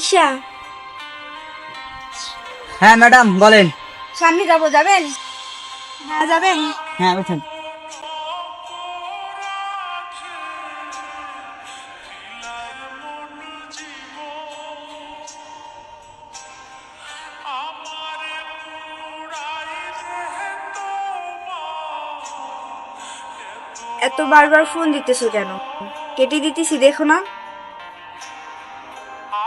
রিক্সা। হ্যাঁ ম্যাডাম বলেন। সামনে যাব যাবেন? হ্যাঁ যাবেন? হ্যাঁ উঠুন। এত বারবার ফোন দিতেছো কেন? কেটে দিতেছি দেখো না।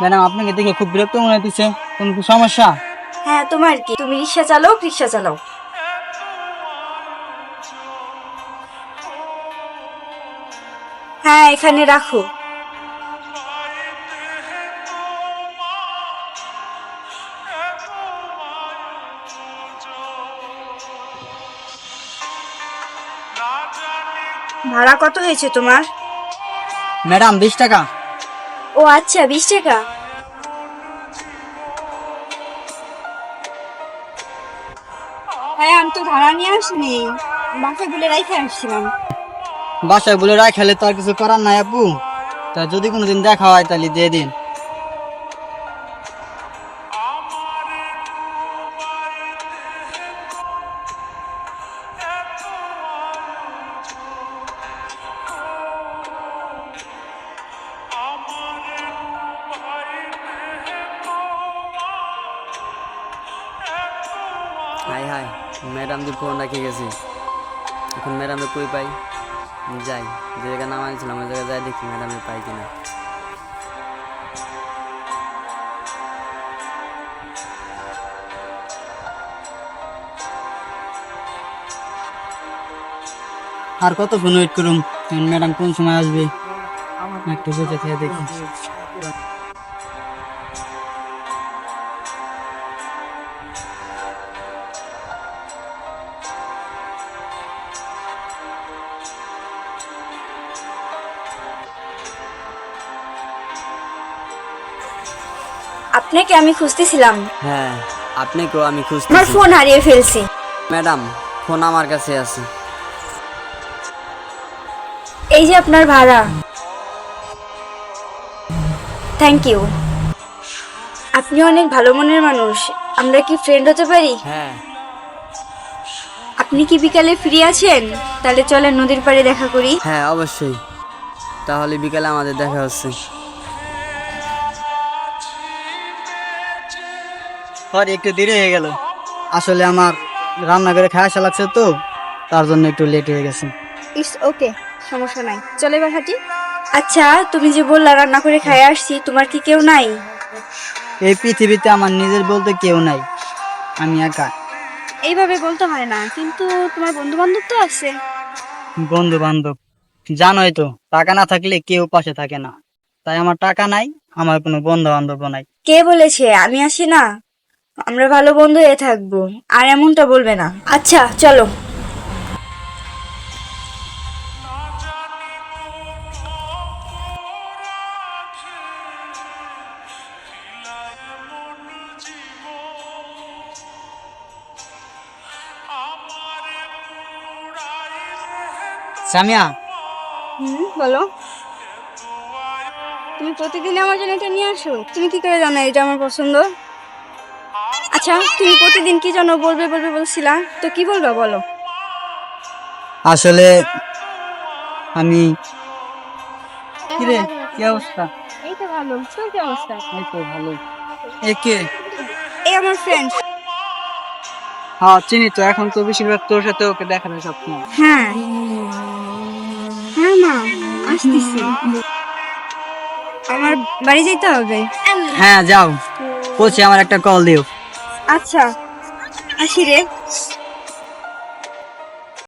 ম্যাডাম আপনাকে দেখে খুব বিরক্ত মনে হচ্ছে কোন সমস্যা? হ্যাঁ তোমার কি? তুমি রিক্সা চালাও রিক্সা চালাও। হ্যাঁ এখানে রাখো। ভাড়া কত হয়েছে তোমার? ম্যাডাম বিশ টাকা। ও আচ্ছা বিশ টাকা। হ্যাঁ আমি তো ভাড়া নিয়ে আসিনি। বাসায় বলে রেখে আসছিলাম। বাসায় বলে রাখালে খেলে তো আর কিছু করার নাই আপু। তা যদি কোনোদিন দেখা হয়, তাহলে দিয়ে দিন। হাই হাই, ম্যাডাম যে ফোন রাখে গেছি। এখন ম্যাডামে কই পাই? যাই, যে জায়গায় নাম আনছিলাম, ওই জায়গায় যাই দেখি ম্যাডামে পাই কিনা। আর কতক্ষণ ওয়েট করুন ম্যাডাম কোন সময় আসবে? একটু বুঝে থেকে দেখি। আপনাকে আমি খুঁজতেছিলাম। হ্যাঁ আপনাকেও আমি আমার ফোন হারিয়ে ফেলছি। ম্যাডাম ফোন আমার কাছে আছে। এই যে আপনার ভাড়া। থ্যাংক ইউ আপনি অনেক ভালো মনের মানুষ। আমরা কি ফ্রেন্ড হতে পারি? হ্যাঁ। আপনি কি বিকালে ফ্রি আছেন? তাহলে চলেন নদীর পাড়ে দেখা করি। হ্যাঁ অবশ্যই। তাহলে বিকালে আমাদের দেখা হচ্ছে। সরি একটু দেরি হয়ে গেল। আসলে আমার রান্না করে খাওয়া আসা লাগছে তো তার জন্য একটু লেট হয়ে গেছে। ইটস ওকে সমস্যা নাই। চলে এবার হাঁটি। আচ্ছা তুমি যে বললা রান্না করে খাই আসছি তোমার কি কেউ নাই? এই পৃথিবীতে আমার নিজের বলতে কেউ নাই। আমি একা। এইভাবে বলতে হয় না কিন্তু তোমার বন্ধু বান্ধব তো আছে। বন্ধু বান্ধব জানোই তো টাকা না থাকলে কেউ পাশে থাকে না। তাই আমার টাকা নাই আমার কোনো বন্ধু বান্ধব নাই। কে বলেছে? আমি আসি না? আমরা ভালো বন্ধু হয়ে থাকব আর এমনটা বলবে না। আচ্ছা চলো। সামিয়া। হুম বলো। তুমি প্রতিদিন আমার জন্য এটা নিয়ে আসো? তুমি কি করে জানো এটা আমার পছন্দ? আচ্ছা তুমি প্রতিদিন কি জানো বলবে বলবে বলছিলা? তো কি বলবা বলো। আসলে আমি কিরে কি অবস্থা? এই তো ভালো তোর কি অবস্থা এই তো ভালোই একে এই আমার ফ্রেন্ড হ্যাঁ চিনি তো এখন তো বেশিরভাগ তোর সাথে ওকে দেখা যায় সবসময়। হ্যাঁ। হ্যাঁ মা আসতেছি। আমার বাড়ি যেতে হবে? হ্যাঁ যাও। বলছি আমার একটা কল দিও। আচ্ছা আসি রে।